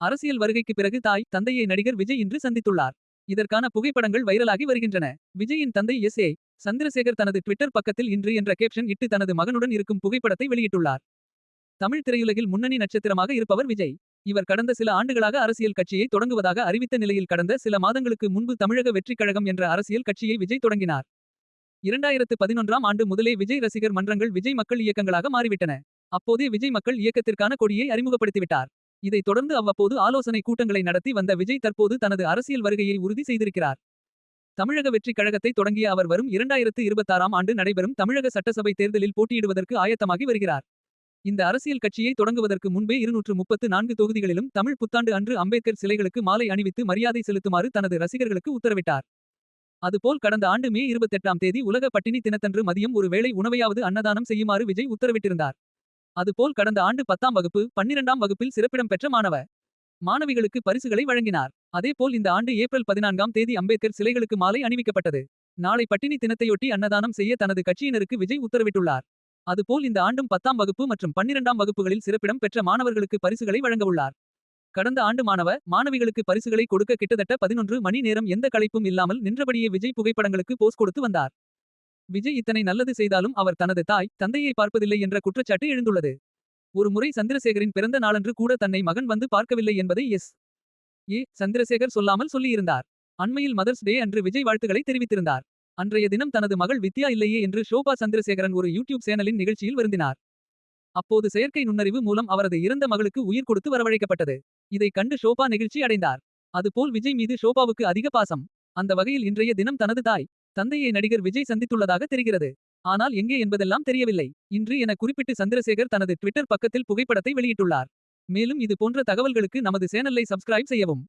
அரசியல் வருகைக்கு பிறகு தாய் தந்தையை நடிகர் விஜய் இன்று சந்தித்துள்ளார். இதற்கான புகைப்படங்கள் வைரலாகி வருகின்றன. விஜயின் தந்தை எஸ். ஏ. சந்திரசேகர் தனது ட்விட்டர் பக்கத்தில் இன்று என்ற கேப்ஷன் இட்டு தனது மகனுடன் இருக்கும் புகைப்படத்தை வெளியிட்டுள்ளார். தமிழ் திரையுலகில் முன்னணி நட்சத்திரமாக இருப்பவர் விஜய். இவர் கடந்த சில ஆண்டுகளாக அரசியல் கட்சியை தொடங்குவதாக அறிவித்த நிலையில் கடந்த சில மாதங்களுக்கு முன்பு தமிழக வெற்றிக் கழகம் என்ற அரசியல் கட்சியை விஜய் தொடங்கினார். இரண்டாயிரத்து பதினொன்றாம் ஆண்டு முதலே விஜய் ரசிகர் மன்றங்கள் விஜய் மக்கள் இயக்கங்களாக மாறிவிட்டன. அப்போதே விஜய் மக்கள் இயக்கத்திற்கான கொடியை அறிமுகப்படுத்திவிட்டார். இதைத் தொடர்ந்து அவ்வப்போது ஆலோசனை கூட்டங்களை நடத்தி வந்த விஜய் தற்போது தனது அரசியல் வருகையை உறுதி செய்திருக்கிறார். தமிழக வெற்றிக் கழகத்தை தொடங்கிய அவர் வரும் இரண்டாயிரத்து இருபத்தாறாம் ஆண்டு நடைபெறும் தமிழக சட்டசபை தேர்தலில் போட்டியிடுவதற்கு ஆயத்தமாகி வருகிறார். இந்த அரசியல் கட்சியை தொடங்குவதற்கு முன்பே இருநூற்று முப்பத்து நான்கு தொகுதிகளிலும் தமிழ் புத்தாண்டு அன்று அம்பேத்கர் சிலைகளுக்கு மாலை அணிவித்து மரியாதை செலுத்துமாறு தனது ரசிகர்களுக்கு உத்தரவிட்டார். அதுபோல் கடந்த ஆண்டு மே இருபத்தெட்டாம் தேதி உலக பட்டினி தினத்தன்று மதியம் ஒரு வேளை உணவையாவது அன்னதானம் செய்யுமாறு விஜய் உத்தரவிட்டிருந்தார். அதுபோல் கடந்த ஆண்டு பத்தாம் வகுப்பு பன்னிரெண்டாம் வகுப்பில் சிறப்பிடம் பெற்ற மாணவ மாணவிகளுக்கு பரிசுகளை வழங்கினார். அதேபோல் இந்த ஆண்டு ஏப்ரல் பதினான்காம் தேதி அம்பேத்கர் சிலைகளுக்கு மாலை அணிவிக்கப்பட்டது. நாளை பட்டினி தினத்தையொட்டி அன்னதானம் செய்ய தனது கட்சியினருக்கு விஜய் உத்தரவிட்டுள்ளார். அதுபோல் இந்த ஆண்டும் பத்தாம் வகுப்பு மற்றும் பன்னிரெண்டாம் வகுப்புகளில் சிறப்பிடம் பெற்ற மாணவர்களுக்கு பரிசுகளை வழங்கவுள்ளார். கடந்த ஆண்டு மாணவ மாணவிகளுக்கு பரிசுகளை கொடுக்க கிட்டத்தட்ட பதினொன்று மணி நேரம் எந்த களைப்பும் இல்லாமல் நின்றபடியே விஜய் புகைப்படங்களுக்கு போஸ் கொடுத்து வந்தார். விஜய் இத்தனை நல்லது செய்தாலும் அவர் தனது தாய் தந்தையை பார்ப்பதில்லை என்ற குற்றச்சாட்டு எழுந்துள்ளது. ஒரு முறை சந்திரசேகரின் பிறந்த நாளன்று கூட தன்னை மகன் வந்து பார்க்கவில்லை என்பதை எஸ். ஏ. சந்திரசேகர் சொல்லாமல் சொல்லியிருந்தார். அண்மையில் மதர்ஸ் டே அன்று விஜய் வாழ்த்துக்களை தெரிவித்திருந்தார். அன்றைய தினம் தனது மகள் வித்யா இல்லையே என்று ஷோபா சந்திரசேகரன் ஒரு யூடியூப் சேனலின் நிகழ்ச்சியில் வருந்தினார். அப்போது செயற்கை நுண்ணறிவு மூலம் அவரது இறந்த மகளுக்கு உயிர் கொடுத்து வரவழைக்கப்பட்டது. இதை கண்டு ஷோபா நெகிழ்ச்சி அடைந்தார். அதுபோல் விஜய் மீது ஷோபாவுக்கு அதிக பாசம். அந்த வகையில் இன்றைய தினம் தனது தாய் தந்தையை நடிகர் விஜய் சந்தித்துள்ளதாக தெரிகிறது. ஆனால் எங்கே என்பதெல்லாம் தெரியவில்லை. இன்று என குறிப்பிட்டு சந்திரசேகர் தனது ட்விட்டர் பக்கத்தில் புகைப்படத்தை வெளியிட்டுள்ளார். மேலும் இது போன்ற தகவல்களுக்கு நமது சேனலை சப்ஸ்கிரைப் செய்யவும்.